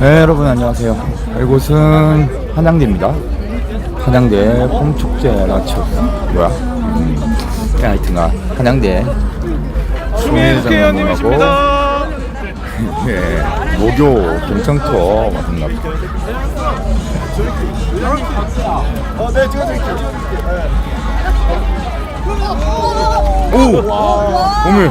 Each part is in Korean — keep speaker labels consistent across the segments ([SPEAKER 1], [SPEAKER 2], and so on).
[SPEAKER 1] 네, 여러분 안녕하세요. 이곳은 한양대입니다. 한양대 봄축제 라츠 뭐야? 음, 네, 하여튼가 한양대
[SPEAKER 2] 중에 국회의원님이십니다.
[SPEAKER 1] 네, 목요 경청투어 맞나.
[SPEAKER 2] 어, 네, 찍어드릴게요.
[SPEAKER 1] 오, 오늘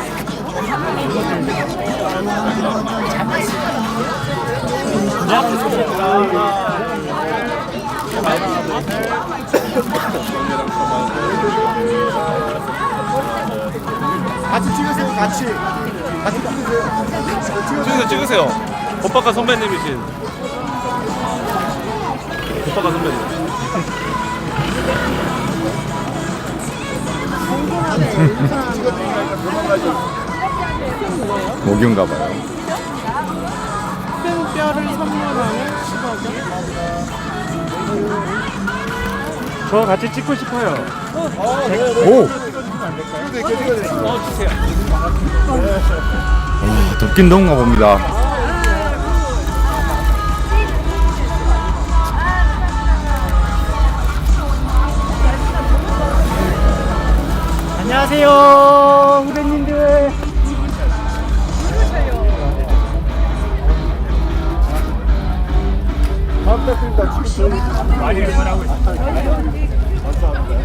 [SPEAKER 2] 같이 찍으세요, 같이. 같이 찍으세요.
[SPEAKER 3] 찍으세요, 찍으세요. 오빠가 선배님이신. 오빠가 선배님.
[SPEAKER 1] 목요인가 봐요.
[SPEAKER 4] 뼈를 선물하는 10억 저 같이 찍고 싶어요.
[SPEAKER 1] 오.
[SPEAKER 2] 어,
[SPEAKER 3] 주세요.
[SPEAKER 1] 와, 덥긴 더운가 봅니다.
[SPEAKER 4] 안녕하세요, 후배님
[SPEAKER 2] 부탁드립니다. 지금 많이 응원하고 있습니다. 감사합니다.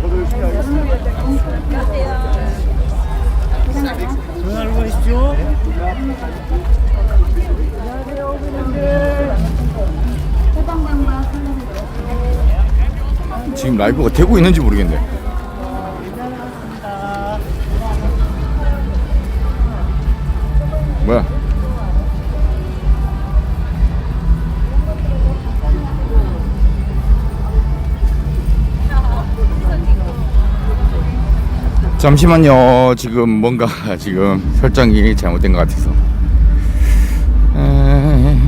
[SPEAKER 2] 저도 열심히 하겠습니다.
[SPEAKER 4] 전화로 보십시오.
[SPEAKER 1] 지금 라이브가 되고 있는지 모르겠네. 잠시만요. 지금 뭔가 지금 설정이 잘못된 것 같아서. 에...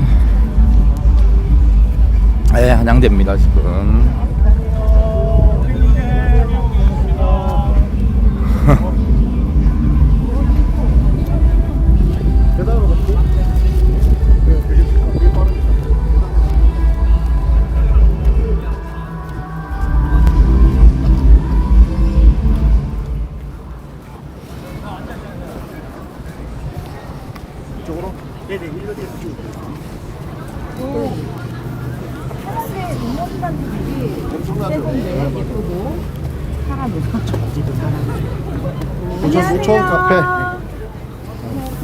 [SPEAKER 1] 네, 한양대입니다 지금.
[SPEAKER 2] 이쪽으로? 네네, 일로 대주시면 부천 부천 카페.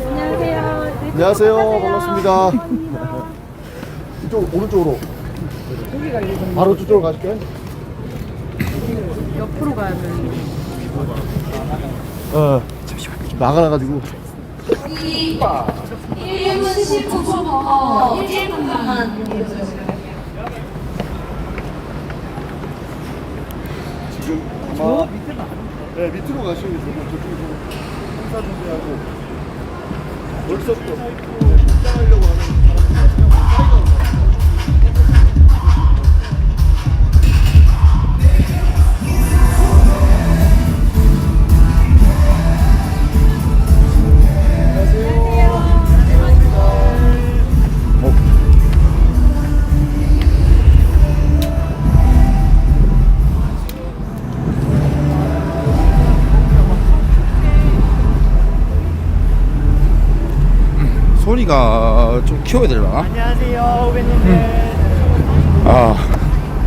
[SPEAKER 5] 안녕하세요.
[SPEAKER 2] 안녕하세요. 반갑습니다. 이쪽 오른쪽으로. 바로 저쪽으로 가실까요?
[SPEAKER 5] 옆으로 가야 되는
[SPEAKER 2] 어. 잠시만. 나가가지고.
[SPEAKER 5] 1분 19초 더 1분만
[SPEAKER 2] 지금 아마 네 밑으로 가시면 되고 저쪽에서 행사 준비하고. 벌써부터 입장하려고 하는
[SPEAKER 1] 소리가 키워야 되려나?
[SPEAKER 4] 안녕하세요, 후배님들.
[SPEAKER 1] 아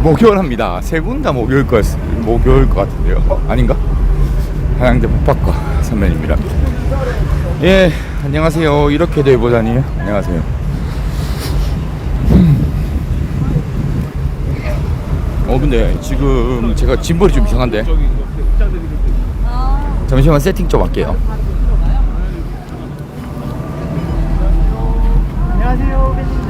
[SPEAKER 1] 목요일합니다. 세 분 다 목요일 것 같- 목요일 것 같은데요. 어, 아닌가? 한양대 북학과 선배님이랍니다. 예 안녕하세요. 이렇게 도 해보다니 안녕하세요. 음. 어 근데 지금 제가 짐벌이 좀 이상한데
[SPEAKER 3] 그
[SPEAKER 1] 잠시만 세팅 좀 할게요. Love you.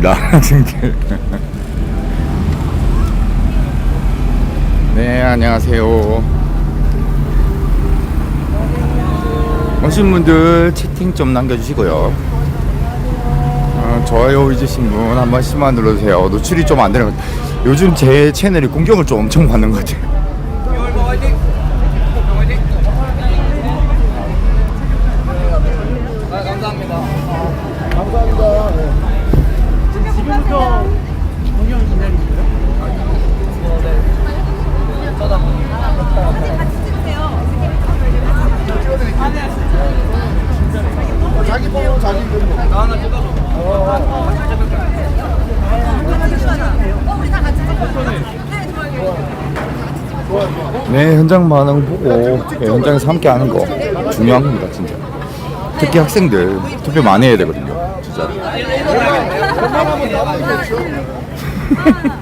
[SPEAKER 1] 학생들. 네, 안녕하세요. 오신 분들 채팅 좀 남겨주시고요. 어, 좋아요 잊으신 분 한 번씩만 눌러주세요. 노출이 좀 안 되는 것 같아요. 요즘 제 채널이 공격을 좀 엄청 받는 것 같아요.
[SPEAKER 2] 네,
[SPEAKER 1] 현장 반응 보고 네, 현장에서 함께 하는 거 중요한 겁니다, 진짜. 특히 학생들 투표 많이 해야 되거든요, 진짜.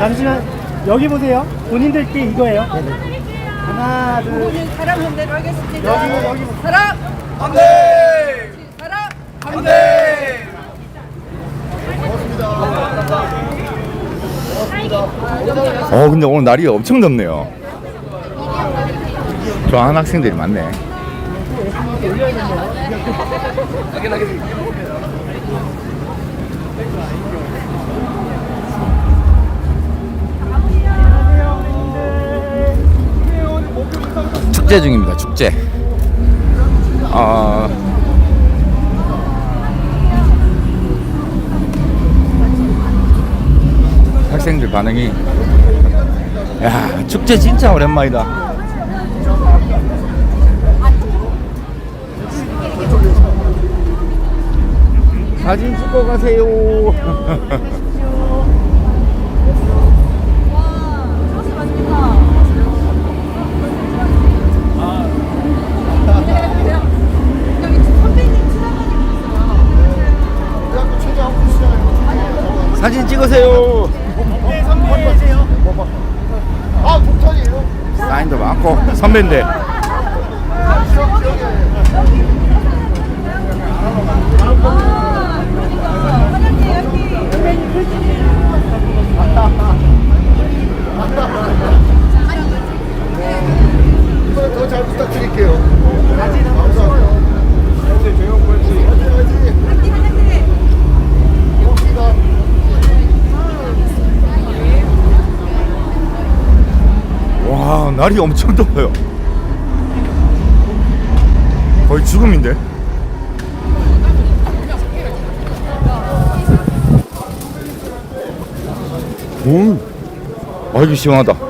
[SPEAKER 4] 잠시만 여기 보세요. 본인들께 이거예요. 하나 둘.
[SPEAKER 5] 사람 현대로 하겠습니다.
[SPEAKER 4] 여기 여기
[SPEAKER 5] 사람 한대 사람 한대
[SPEAKER 1] 어, 근데 오늘 날이 엄청 덥네요. 좋아하는 학생들이 많네. 축제 중입니다. 축제. 아 학생들 반응이 야 축제 진짜 오랜만이다. 사진 찍고 가세요. 사진 찍으세요.
[SPEAKER 2] 아, 동탄이에요?
[SPEAKER 1] 사인도 많고 선배인데.
[SPEAKER 2] 이번에 더 잘 부탁드릴게요. 감사합니다. 화이팅, 화이팅! 고맙습니다.
[SPEAKER 1] 와 날이 엄청 더워요. 거의 죽음인데. 음, 아 이게 시원하다.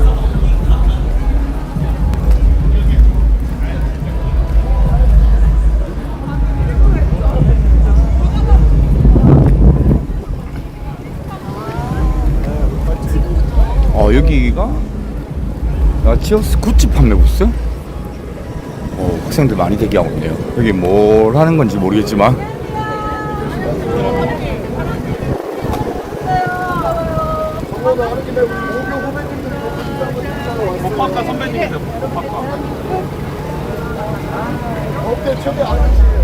[SPEAKER 1] 나치어스 굿즈 판매 부스? 어 학생들 많이 대기하고 있네요. 여기 뭘 하는 건지 모르겠지만.
[SPEAKER 3] 법학과 선배님이세요. 법학과.
[SPEAKER 2] 업계 최대 아저씨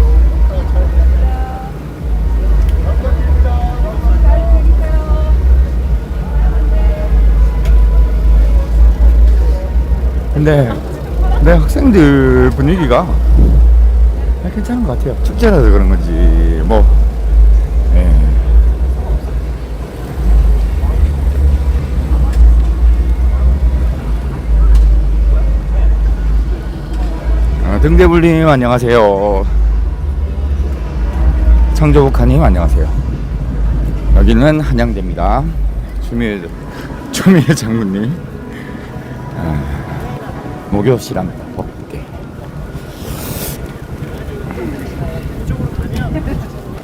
[SPEAKER 1] 근데 내 학생들 분위기가 괜찮은 것 같아요. 축제라서 그런 건지 뭐. 예. 아, 등대불님 안녕하세요. 청조복하님 안녕하세요. 여기는 한양대입니다. 추미애 추미애 장군님. 목욕실랍니다. 목욕대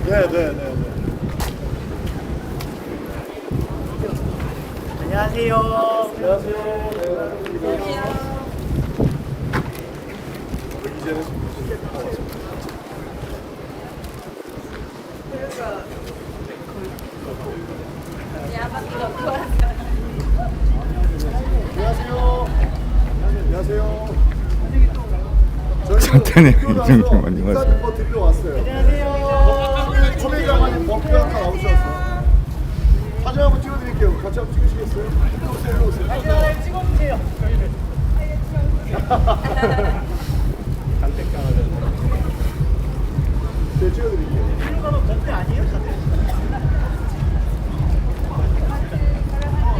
[SPEAKER 2] 네. 네네네. 네, 네. 안녕하세요. 안녕하세요. 안녕하세요. 안녕하세요.
[SPEAKER 1] 전태네 이정kim 안녕하세요.
[SPEAKER 2] 거 들려 왔어요. 안녕하세요. 초대장관님 법교학과 나오셨어요. 사진 한번 찍어드릴게요. 같이 한번 찍으시겠어요? 일로 오세요. 일로 오세요. 사진 찍어주세요. 네, 찍어드릴게요.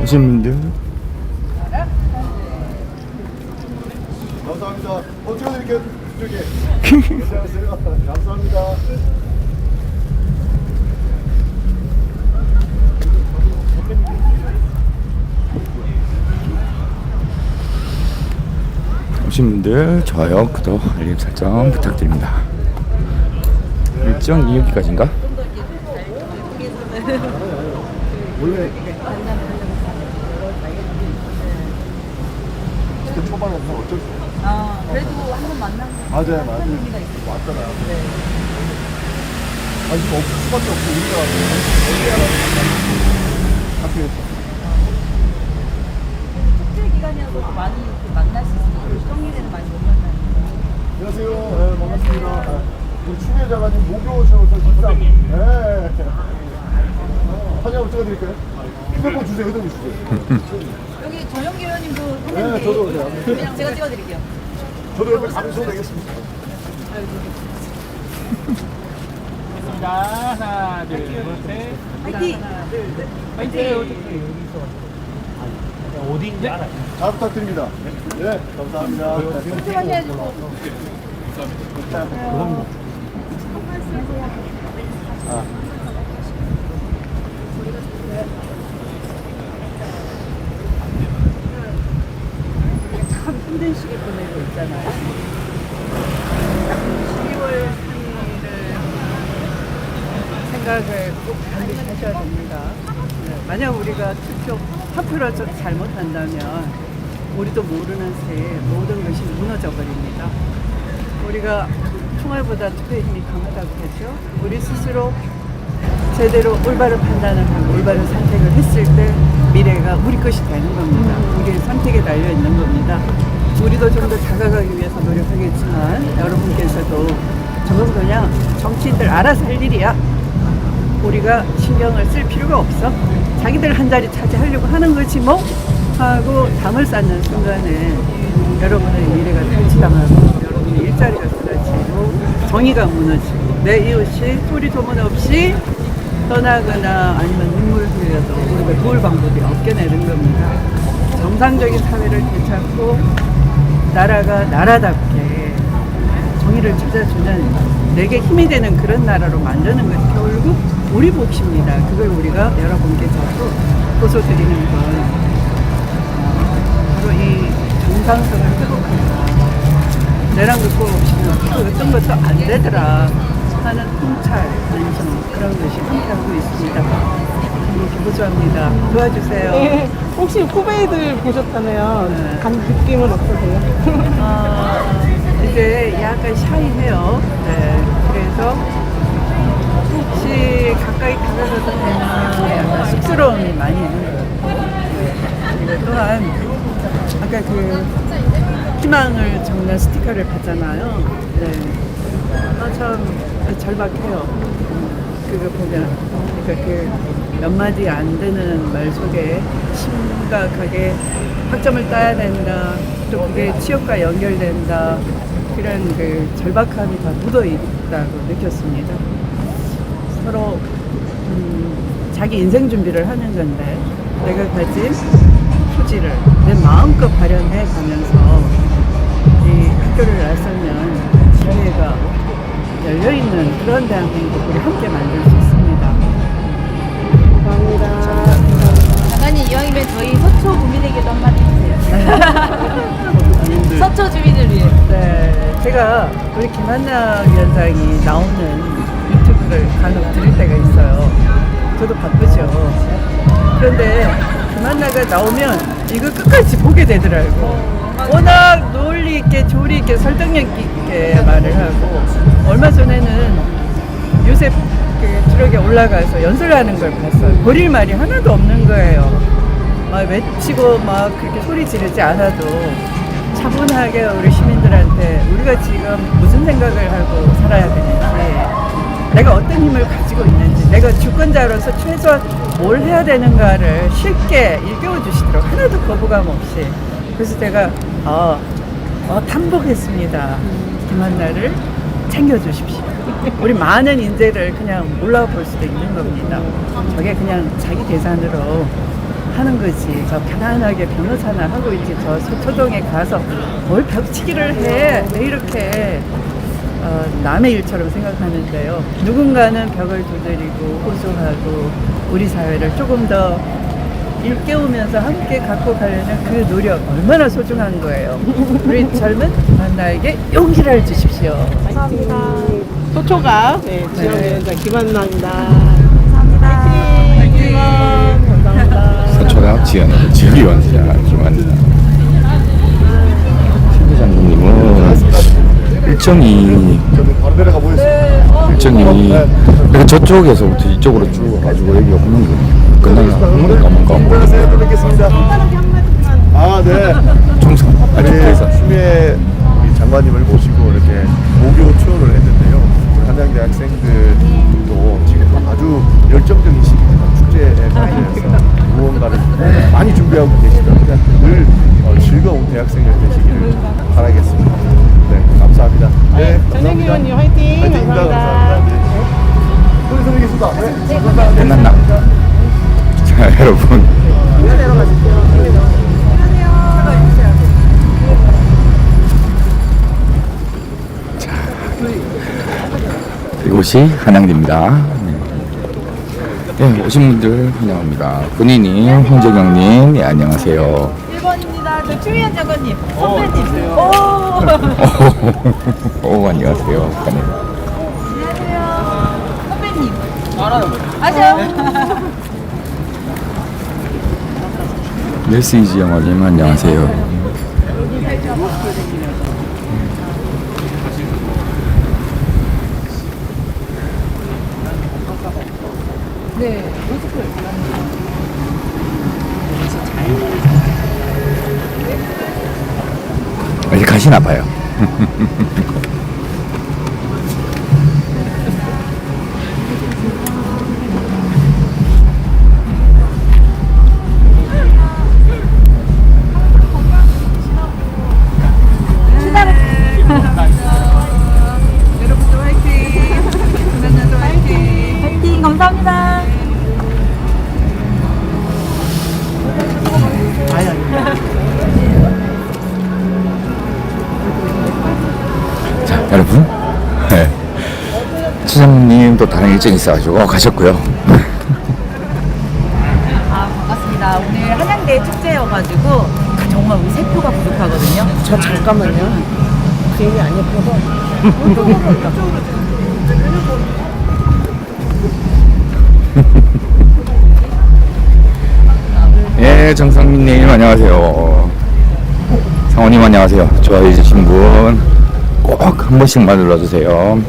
[SPEAKER 1] 오신 분들
[SPEAKER 2] 감사합니다. 어, 찍어드릴게요. 이쪽에. 안녕하세요. 감사합니다.
[SPEAKER 1] 오신 분들 좋아요, 구독, 알림 설정 부탁드립니다. 일정이 여기까지인가?
[SPEAKER 2] 원래 진짜 초반에 뭐 어쩔 수 없어.
[SPEAKER 5] 아, 그래도 한 번 만나면
[SPEAKER 2] 맞아요, 맞아요. 왔잖아요. 아, 지금 없을 수밖에 없어, 우리가. 학교에서.
[SPEAKER 5] 축제 기간이어서 많이 이렇게 만날 수 있어요. 평일에는 많이 못 만나요.
[SPEAKER 2] 안녕하세요. 네, 반갑습니다. 아, 우리 추계 자가님 목요 오셔서 식사. 네. 사진 한번 찍어드릴까요? 휴대폰 주세요, 휴대폰 주세요.
[SPEAKER 5] 여기 전영기 의원님도
[SPEAKER 2] 네, 저도.
[SPEAKER 5] 그냥 제가 찍어드릴게요.
[SPEAKER 2] 저도 옆에 감소 되겠습니다.
[SPEAKER 4] 자, 하나, 둘, 셋.
[SPEAKER 5] 화이팅!
[SPEAKER 4] 파이팅! 어디인지 알아요.
[SPEAKER 2] 잘 부탁드립니다. 네, 감사합니다.
[SPEAKER 5] 많이 해주고. 참 힘든 시기 보내고 있잖아요. 12월 3일을 생각을 꼭 반드시 하셔야 됩니다. 네, 만약 우리가 투표 파표를 좀 잘못한다면 우리도 모르는 새에 모든 것이 무너져 버립니다. 우리가 총알보다 투표의 힘이 강하다고 했죠. 우리 스스로 제대로 올바른 판단을 하고 올바른 선택을 했을 때 미래가 우리 것이 되는 겁니다. 우리의 선택에 달려 있는 겁니다. 우리도 좀 더 다가가기 위해서 노력하겠지만 여러분께서도 저건 그냥 정치인들 알아서 할 일이야. 우리가 신경을 쓸 필요가 없어. 자기들 한 자리 차지하려고 하는 거지 뭐 하고 담을 쌓는 순간에 여러분의 미래가 탈취당하고 여러분의 일자리가 사라지고 정의가 무너지고 내 이웃이 소리 소문 없이 떠나거나 아니면 눈물을 흘려도 우리가 도울 방법이 없게 되는 겁니다. 정상적인 사회를 되찾고 나라가 나라답게 정의를 찾아주는 내게 힘이 되는 그런 나라로 만드는 것이 결국 우리 몫입니다. 그걸 우리가 여러분께서도 호소드리는 건 어, 바로 이 정상성을 회복한다. 내랑 그거 없이는 그 어떤 것도 안 되더라 하는 통찰, 관심 그런 것이 함께하고 있습니다. 너무 기부조합니다. 도와주세요.
[SPEAKER 6] 네, 혹시 후배들 보셨잖아요.
[SPEAKER 5] 네.
[SPEAKER 6] 간 느낌은 어떠세요?
[SPEAKER 5] 아, 이제 약간 샤이해요. 네. 그래서 혹시 가까이 다가가서 되는 약간 쑥스러움이 많이 있는 것 같아요. 그리고 또한 아까 그 희망을 적는 스티커를 봤잖아요. 네. 아, 참 절박해요. 그거 보면. 그러니까 그 몇 마디 안 되는 말 속에 심각하게 학점을 따야 된다. 또 그게 취업과 연결된다. 그런 그 절박함이 다 묻어 있다고 느꼈습니다. 서로 음, 자기 인생 준비를 하는 건데 내가 가진 소질을 내 마음껏 발현해 가면서 이 학교를 나서면 기회가 열려 있는 그런 대한민국 우리 함께 만들 수 있습니다.
[SPEAKER 6] 감사합니다.
[SPEAKER 5] 장관님 이왕이면 저희 서초 구민에게도 한마디 해주세요. 서초 주민을 위해. 네, 제가 우리 김한나 위원장이 나오는 유튜브를 간혹 들을 때가 있어요. 저도 바쁘죠. 그런데 김한나가 나오면 이거 끝까지 보게 되더라고. 워낙 논리 있게 조리 있게 설득력 있게 말을 하고 얼마 전에는 요새 그 트럭에 올라가서 연설하는 걸 봤어요. 버릴 말이 하나도 없는 거예요. 막 외치고 막 그렇게 소리 지르지 않아도 차분하게 우리 시민들한테 우리가 지금 무슨 생각을 하고 살아야 되는지 내가 어떤 힘을 가지고 있는지 내가 주권자로서 최소한 뭘 해야 되는가를 쉽게 일깨워 주시도록 하나도 거부감 없이 그래서 제가 어, 어 탐복했습니다 김한나를 챙겨주십시오 우리 많은 인재를 그냥 몰라볼 수도 있는 겁니다 저게 그냥 자기 계산으로 하는 거지. 저 편안하게 변호사나 하고 있지. 저 서초동에 가서 뭘 벽치기를 해. 왜 이렇게 어, 남의 일처럼 생각하는데요. 누군가는 벽을 두드리고 호소하고 우리 사회를 조금 더 일깨우면서 함께 갖고 가려는 그 노력 얼마나 소중한 거예요. 우리 젊은 만나에게 용기를 주십시오.
[SPEAKER 6] 감사합니다. 소초가 네, 지역위원장 김한나입니다.
[SPEAKER 5] 감사합니다.
[SPEAKER 6] 화이팅! 감사합니다.
[SPEAKER 1] 서초대학 지원으로 지휘원장 김한나 팀장님은 일정이
[SPEAKER 2] 저는 바로 내려가 보겠습니다.
[SPEAKER 1] 일정이 그러니까 저쪽에서부터 이쪽으로 쭉 와가지고 여기가 공문이 끝나나 공문이 가면
[SPEAKER 2] 안녕하세요.
[SPEAKER 1] 가면
[SPEAKER 2] 또 뵙겠습니다. 아, 네.
[SPEAKER 1] 총선 아 쪽에서
[SPEAKER 2] 추미애 우리 장관님을 모시고 이렇게 목요 투어를 했는데요. 우리 한양 대 학생들도 지금 아주 열정적인 시기입니다. 축제에 관련해서 무언가를 많이 준비하고 계시니까 늘 어, 즐거운 대학생들 되시기를 바라겠습니다. 네, 감사합니다. 네,
[SPEAKER 6] 전영기
[SPEAKER 2] 감사합니다.
[SPEAKER 6] 의원님 화이팅!
[SPEAKER 2] 화이팅입니다.
[SPEAKER 6] 감사합니다.
[SPEAKER 2] 감사합니다. 네. 네, 감사합니다.
[SPEAKER 1] 끝났나? 자 여러분 이곳이 한양대입니다. 네. 네, 오신 분들 환영합니다. 군인님, 홍재경님, 네, 안녕하세요.
[SPEAKER 7] 1번입니다. 저 추미애 장관님, 선배님. 오!
[SPEAKER 1] 오, 안녕하세요. 네.
[SPEAKER 7] 안녕하세요. 선배님. 알아요. 아셔.
[SPEAKER 1] 메시지 영화님, 안녕하세요. 어디 가시나 봐요. 또 다른 일정이 있어가지고 가셨고요.
[SPEAKER 7] 아, 반갑습니다. 오늘 한양대 축제여가지고 정말 우리 세표가 부족하거든요.
[SPEAKER 6] 저 잠깐만요. 비행이 안 예뻐서.
[SPEAKER 1] 예, 정상민님 안녕하세요. 상원님 안녕하세요. 좋아해 주신 분 꼭 한 번씩만 눌러주세요.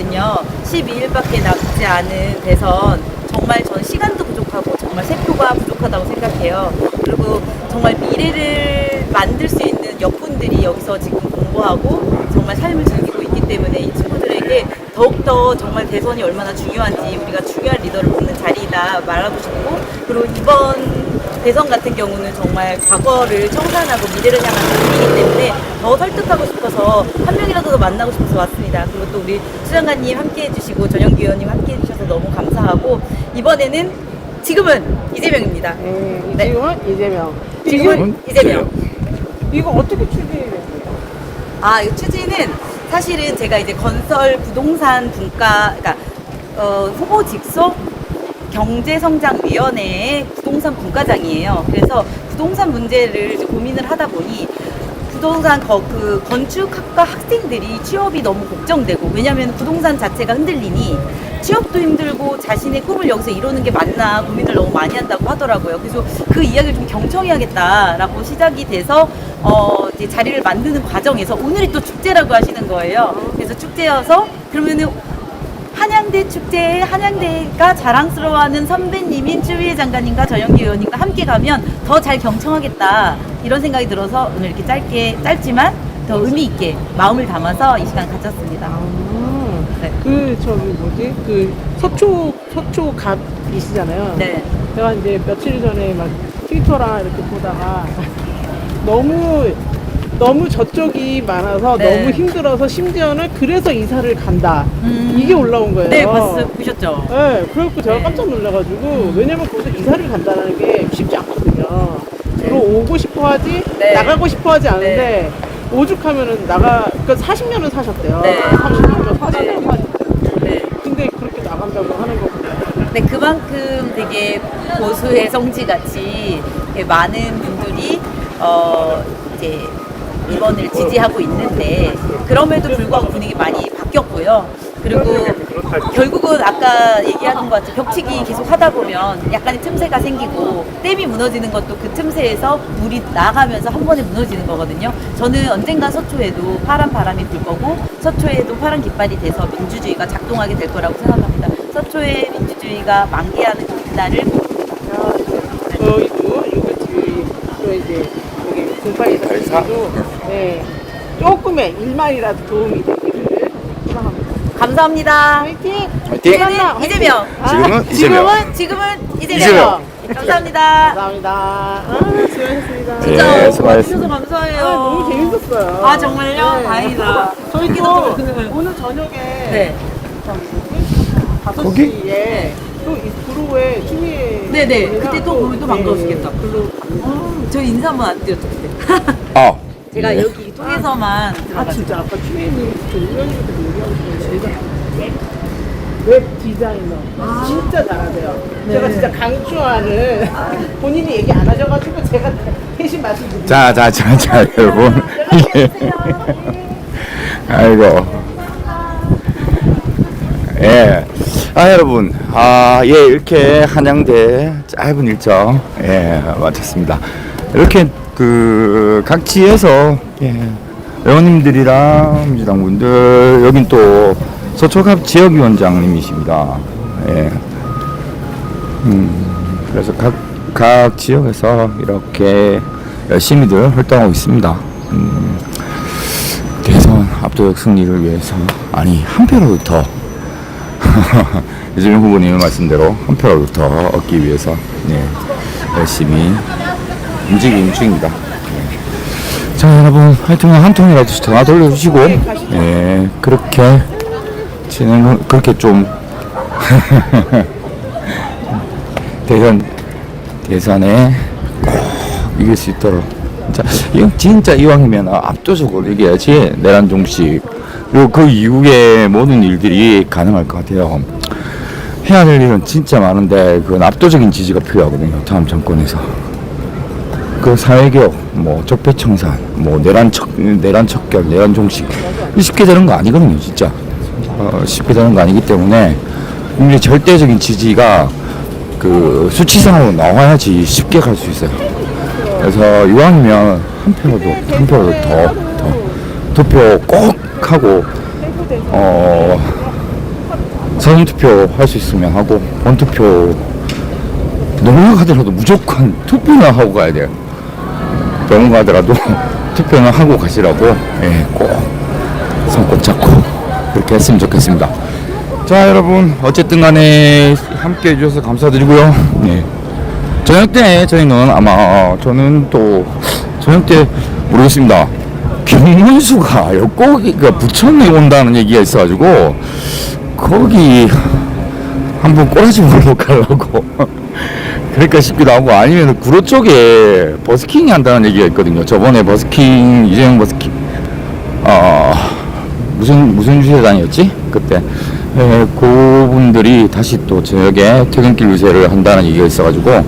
[SPEAKER 7] 축제거든요. 12일밖에 남지 않은 대선 정말 전 시간도 부족하고 정말 세표가 부족하다고 생각해요. 그리고 정말 미래를 만들 수 있는 역군들이 여기서 지금 공부하고 정말 삶을 즐기고 있기 때문에 이 친구들에게 더욱더 정말 대선이 얼마나 중요한지 우리가 중요한 리더를 뽑는 자리이다 말하고 싶고 그리고 이번 대선 같은 경우는 정말 과거를 청산하고 미래를 향한 자리이기 때문에 더 설득하고 싶어서 한 명이라도 더 만나고 싶어서 왔습니다. 그리고 또 우리 수장관님 함께 해주시고 전영기 의원님 함께 해주셔서 너무 감사하고 이번에는 지금은 이재명입니다.
[SPEAKER 6] 네,
[SPEAKER 7] 네.
[SPEAKER 6] 지금은 이재명.
[SPEAKER 7] 지금은 이재명.
[SPEAKER 6] 이거 어떻게 추진해요?
[SPEAKER 7] 아, 이 취지는 사실은 제가 이제 건설 부동산 분과, 그러니까 어, 후보 직속 경제성장위원회의 부동산 분과장이에요. 그래서 부동산 문제를 고민을 하다 보니 부동산 거, 그 건축학과 학생들이 취업이 너무 걱정되고 왜냐하면 부동산 자체가 흔들리니 취업도 힘들고 자신의 꿈을 여기서 이루는 게 맞나 고민을 너무 많이 한다고 하더라고요. 그래서 그 이야기를 좀 경청해야겠다라고 시작이 돼서 어 이제 자리를 만드는 과정에서 오늘이 또 축제라고 하시는 거예요. 그래서 축제여서 그러면은 한양대 축제에 한양대가 자랑스러워하는 선배님인 추위혜 장관님과 전영기 의원님과 함께 가면 더 잘 경청하겠다 이런 생각이 들어서 오늘 이렇게 짧게 짧지만 더 의미 있게 마음을 담아서 이 시간 가졌습니다.
[SPEAKER 6] 음,
[SPEAKER 7] 네.
[SPEAKER 6] 그 저기 뭐지? 그 서초 서초 갑이시잖아요.
[SPEAKER 7] 네.
[SPEAKER 6] 제가 이제 며칠 전에 막 트위터랑 이렇게 보다가 너무 너무 저쪽이 많아서
[SPEAKER 7] 네.
[SPEAKER 6] 너무 힘들어서 심지어는 그래서 이사를 간다.
[SPEAKER 7] 음.
[SPEAKER 6] 이게 올라온 거예요.
[SPEAKER 7] 네, 봤어요. 보셨죠?
[SPEAKER 6] 네, 그래갖고 제가
[SPEAKER 7] 네.
[SPEAKER 6] 깜짝 놀라가지고 왜냐면 거기서 이사를 간다는 게 쉽지 않거든요. 주로 오고 싶어 하지
[SPEAKER 7] 네.
[SPEAKER 6] 나가고 싶어 하지 않은데 오죽하면은 나가 그러니까 40년을 사셨대요.
[SPEAKER 7] 네.
[SPEAKER 6] 30년 40년
[SPEAKER 7] 네.
[SPEAKER 6] 사셨대요.
[SPEAKER 7] 네.
[SPEAKER 6] 근데 그렇게 나간다고 하는 거거든요.
[SPEAKER 7] 네, 그만큼 되게 고수의 성지 같이 많은 분들이 어 이제 이번을 지지하고 있는데 그럼에도 불구하고 분위기 많이 바뀌었고요. 그리고 결국은 아까 얘기하는 것 같이 벽치기 계속 하다 보면 약간의 틈새가 생기고 댐이 무너지는 것도 그 틈새에서 물이 나가면서 한 번에 무너지는 거거든요. 저는 언젠가 서초에도 파란 바람이 불 거고 서초에도 파란 깃발이 돼서 민주주의가 작동하게 될 거라고 생각합니다. 서초의 민주주의가 만개하는 그날을
[SPEAKER 6] 저희도 이거 또 이제 공파에서
[SPEAKER 1] 달사?
[SPEAKER 6] 네 조금의 일말이라도 도움이 되기를 희망합니다.
[SPEAKER 7] 감사합니다.
[SPEAKER 6] 화이팅!
[SPEAKER 1] 화이팅!
[SPEAKER 7] 이재명, 이재명.
[SPEAKER 1] 지금은 이재명.
[SPEAKER 7] 지금은 지금은 이재명.
[SPEAKER 1] 이재명.
[SPEAKER 7] 감사합니다.
[SPEAKER 6] 감사합니다. 아, 수고하셨습니다.
[SPEAKER 1] 네,
[SPEAKER 7] 진짜
[SPEAKER 1] 수고하셨습니다.
[SPEAKER 7] 감사해요.
[SPEAKER 6] 아, 너무 재밌었어요.
[SPEAKER 7] 아 정말요?
[SPEAKER 6] 네.
[SPEAKER 7] 다행이다.
[SPEAKER 6] 저희도
[SPEAKER 7] 네.
[SPEAKER 6] 오늘 저녁에
[SPEAKER 7] 네.
[SPEAKER 6] 다섯
[SPEAKER 1] 거기?
[SPEAKER 6] 시에 또이 구로에 추미애
[SPEAKER 7] 네네. 그때 또 오늘 또 반가우시겠다.
[SPEAKER 6] 글로
[SPEAKER 7] 음, 저 인사 한번 안 드렸죠 그때.
[SPEAKER 1] 아,
[SPEAKER 7] 제가
[SPEAKER 1] 네.
[SPEAKER 7] 여기 통해서만
[SPEAKER 6] 아
[SPEAKER 7] 들어가지고.
[SPEAKER 6] 진짜 아까 추미애님 얘기하고 있는데 제가 웹 디자이너 진짜 잘하세요. 제가 진짜 강추하는 본인이 얘기 안 하셔가지고 제가 대신 말씀드립니다.
[SPEAKER 1] 자, 자, 자, 자, 여러분. 이게. 아이고. 예. 아, 여러분. 아, 예, 이렇게 한양대 짧은 일정, 예, 마쳤습니다. 이렇게 그, 각 지에서, 예, 의원님들이랑 민주당 분들, 여긴 또 서초갑 지역위원장님이십니다. 예. 음, 그래서 각, 각 지역에서 이렇게 열심히들 활동하고 있습니다. 음, 대선 압도적 승리를 위해서, 아니, 한 표라도 더, 이재명 후보님의 말씀대로 한 표라도 더 얻기 위해서, 네, 열심히 움직임 중입니다. 네. 자, 여러분, 하여튼 한 통이라도 전화 돌려주시고, 예, 그렇게 진행을, 그렇게 좀, 대선 대선에 꼭 이길 수 있도록 진짜 진짜 이왕이면 압도적으로 이겨야지 내란 종식 그리고 그 이후에 모든 일들이 가능할 것 같아요. 해야 될 일은 진짜 많은데 그건 압도적인 지지가 필요하거든요. 다음 정권에서 그 사회개혁, 뭐 적폐청산, 뭐 내란 척 내란 척결, 내란 종식 이 쉽게 되는 거 아니거든요, 진짜 어, 쉽게 되는 거 아니기 때문에 국민의 절대적인 지지가 그 수치상으로 나와야지 쉽게 갈 수 있어요. 그래서 이왕이면 한 표라도 한 표라도 더, 더 투표 꼭 하고 어 선언 투표 할 수 있으면 하고 본 투표 너무 가더라도 무조건 투표는 하고 가야 돼요. 병원 가더라도 투표는 하고 가시라고 예, 꼭 손꼭 잡고 그렇게 했으면 좋겠습니다. 자 여러분 어쨌든 간에 함께 해주셔서 감사드리고요 네. 저녁 때 저희는 아마 저는 또 저녁 때 모르겠습니다 김문수가 여기가 부천에 온다는 얘기가 있어가지고 거기 한번 꼬라지 먹으러 가려고. 그러니까 싶기도 하고 아니면 구로 쪽에 버스킹 한다는 얘기가 있거든요. 저번에 버스킹 이재용 버스킹. 어 무슨 무슨 주차장이었지? 그때. 예, 그분들이 다시 또 저녁에 퇴근길 유세를 한다는 얘기가 있어가지고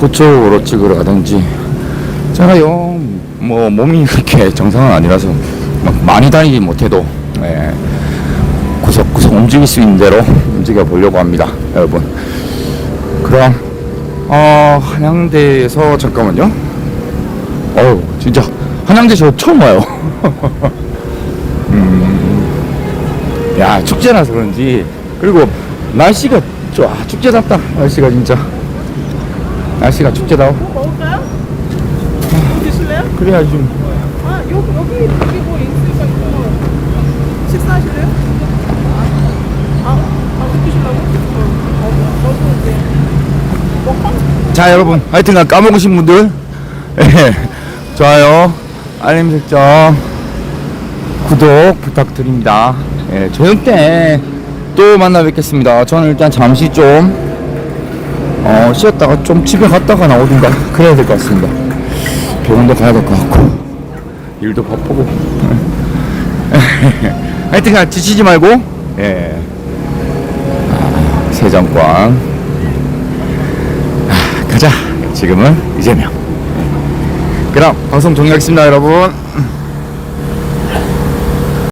[SPEAKER 1] 그쪽으로 찍으러 가든지. 제가요 뭐 몸이 그렇게 정상은 아니라서 막 많이 다니지 못해도 예, 구석구석 움직일 수 있는 대로 움직여 보려고 합니다, 여러분. 그럼 어, 한양대에서 잠깐만요. 어우 진짜 한양대 저 처음 와요. 음, 야 축제라서 그런지 그리고 날씨가 좋아 축제답다 날씨가 진짜 날씨가 축제다워.
[SPEAKER 6] 먹을까요? 드실래요?
[SPEAKER 1] 그래야지 좀.
[SPEAKER 6] 아 여기 여기 여기 뭐 있으니까 이거 식사하실래요? 아, 아 드시려고? 어, 저도 이제 먹방
[SPEAKER 1] 자 여러분 하여튼 간 까먹으신 분들 예, 좋아요 알림 설정 구독 부탁드립니다 예, 저녁 때또 만나 뵙겠습니다 저는 일단 잠시 좀 어, 쉬었다가 좀 집에 갔다가 나오든가 그래야 될 것 같습니다 병원도 가야 될 것 같고 일도 바쁘고 하여튼간 지치지 말고 예. 아, 세정광 가자. 지금은 이재명. 그럼 방송 종료하겠습니다, 여러분.